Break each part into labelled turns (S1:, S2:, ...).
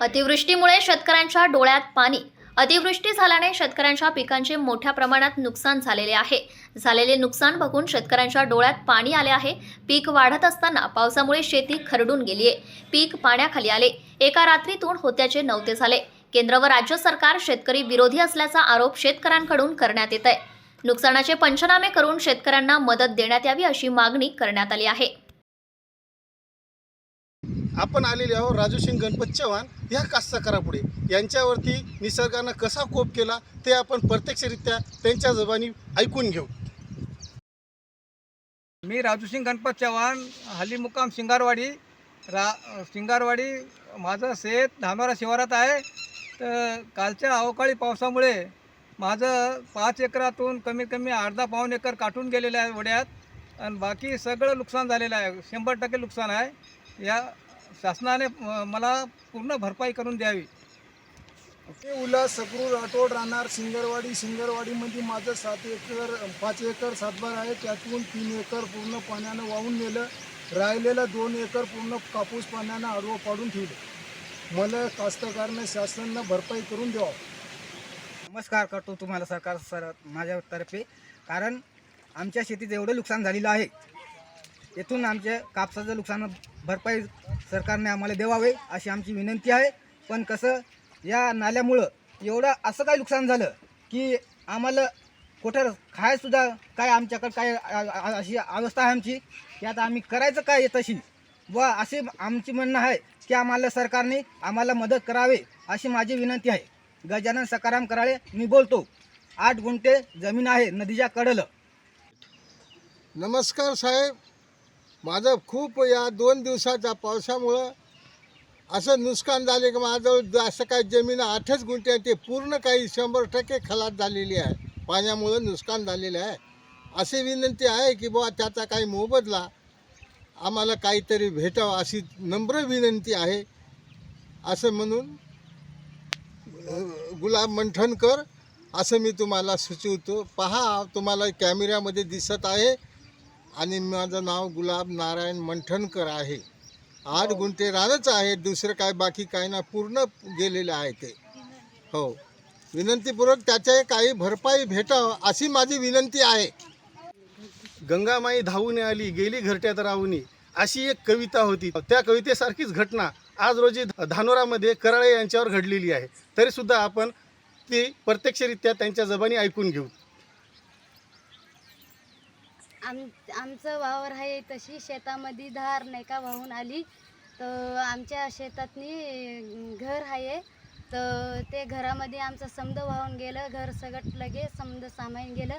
S1: अतिवृष्टीमुळे शेतकऱ्यांच्या डोळ्यात पाणी अतिवृष्टी झाल्याने शेतकऱ्यांच्या पिकांचे मोठ्या प्रमाणात नुकसान झालेले आहे. झालेले नुकसान बघून शेतकऱ्यांच्या डोळ्यात पाणी आले आहे. पीक वाढत असताना पावसामुळे शेती खरडून गेली आहे. पीक पाण्याखाली आले. एका रात्रीतून होत्याचे नव्हते झाले. केंद्र व राज्य सरकार शेतकरी विरोधी असल्याचा आरोप शेतकऱ्यांकडून करण्यात येत आहे. नुकसानाचे पंचनामे करून शेतकऱ्यांना मदत देण्यात यावी अशी मागणी करण्यात आली आहे.
S2: आपण आलेले आहोत राजूसिंग गणपत चव्हाण ह्या कास्तकारापुढे. यांच्यावरती निसर्गानं कसा कोप केला ते आपण प्रत्यक्षरित्या त्यांच्या जबानी ऐकून घेऊ.
S3: मी राजूसिंग गणपत चव्हाण हल्ली मुक्काम शिंगारवाडी. रा शिंगारवाडी माझं शेत धानोरा शिवारात आहे. तर कालच्या अवकाळी पावसामुळे माझं पाच एकरातून कमीत कमी अर्धा पाऊण एकर काटून गेलेलं आहे वड्यात. आणि बाकी सगळं नुकसान झालेलं आहे. शंभर टक्के नुकसान आहे. या शासनाने मला पूर्ण भरपाई करून द्यावी.
S4: ते उल्हास सकरूर राठोड राहणार सिंगरवाडी. सिंगरवाडीमध्ये माझं सात एकर पाच एकर सातबार आहे. त्यातून तीन एकर पूर्ण पाण्यानं वाहून नेलं. राहिलेलं दोन एकर पूर्ण कापूस पाण्यानं आडवं पाडून ठेवलं. मला कास्तकारनं शासनानं भरपाई करून द्यावं.
S5: नमस्कार करतो तुम्हाला सरकार सर माझ्यातर्फे. कारण आमच्या शेतीत एवढं नुकसान झालेलं आहे. येथून आमच्या कापसाचं नुकसान भरपाई सरकारने आम्हाला देवावे अशी आमची विनंती आहे. पण कसं या नाल्यामुळं एवढं असं काय नुकसान झालं की आम्हाला कुठं खायसुद्धा काय आमच्याकडं काय अशी अवस्था आहे आमची. की आता आम्ही करायचं काय तशी? व असे आमची म्हणणं आहे की आम्हाला सरकारने आम्हाला मदत करावे अशी माझी विनंती आहे. गजानन सकाराम कराळे मी बोलतो. आठ गुंठे जमीन आहे नदीच्या कडलं.
S2: नमस्कार साहेब. माझं खूप या दोन दिवसाच्या पावसामुळं असं नुकसान झाले की माझं असं काही जमीन आठच गुंठे आहे. ते पूर्ण काही शंभर टक्के खलास झालेली आहे. पाण्यामुळं नुकसान झालेलं आहे. अशी विनंती आहे की बुवा त्याचा काही मोबदला आम्हाला काहीतरी भेटावं अशी नम्र विनंती आहे. असं म्हणून गुलाब मंठणकर असं मी तुम्हाला सुचवतो. पहा तुम्हाला कॅमेऱ्यामध्ये दिसत आहे. आणि माझं नाव गुलाब नारायण मंठणकर आहे. आठ गुंठे रानच आहे दुसरं काय बाकी काय ना पूर्ण गेलेलं आहे ते. हो. विनंतीपूर्वक त्याच्या काही भरपाई भेटावं अशी माझी विनंती आहे. गंगामाई धावून आली गेली घरट्यात राहुनी. अशी एक कविता होती. त्या कवितेसारखीच घटना आज रोजी धानोरामध्ये कराळे यांच्यावर घडलेली आहे. तरीसुद्धा आपण ती प्रत्यक्षरित्या त्यांच्या जबानी ऐकून घेऊ.
S6: आम आमचं वावर आहे तशी शेतामध्ये धार नाही का वाहून आली. तर आमच्या शेतातनी घर आहे. तर ते घरामध्ये आमचं समद वाहून गेलं घर सगळं लगे समद सामाईन गेलं.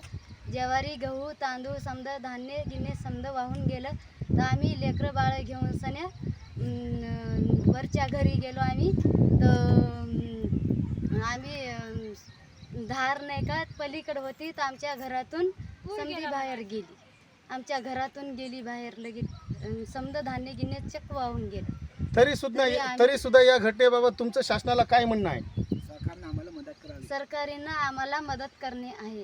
S6: ज्वारी गहू तांदूळ समद धान्य गिन्ने समद वाहून गेलं. तर आम्ही लेकरं बाळं घेऊन सन्या अं, वरच्या घरी गेलो आम्ही. तर आम्ही धार नाही का पलीकडे होती तर आमच्या घरातून समधी बाहेर. गेली. आमच्या घरातून गेली बाहेर लगेच समद धान्य गिन्ने चक वाहून गेलं.
S2: तरी सुद्धा तरी सुद्धा या घटनेबाबत तुमचं शासनाला काय म्हणणं आहे?
S5: सरकारनं आम्हाला मदत करावी.
S6: सरकारीनं आम्हाला मदत करणे आहे.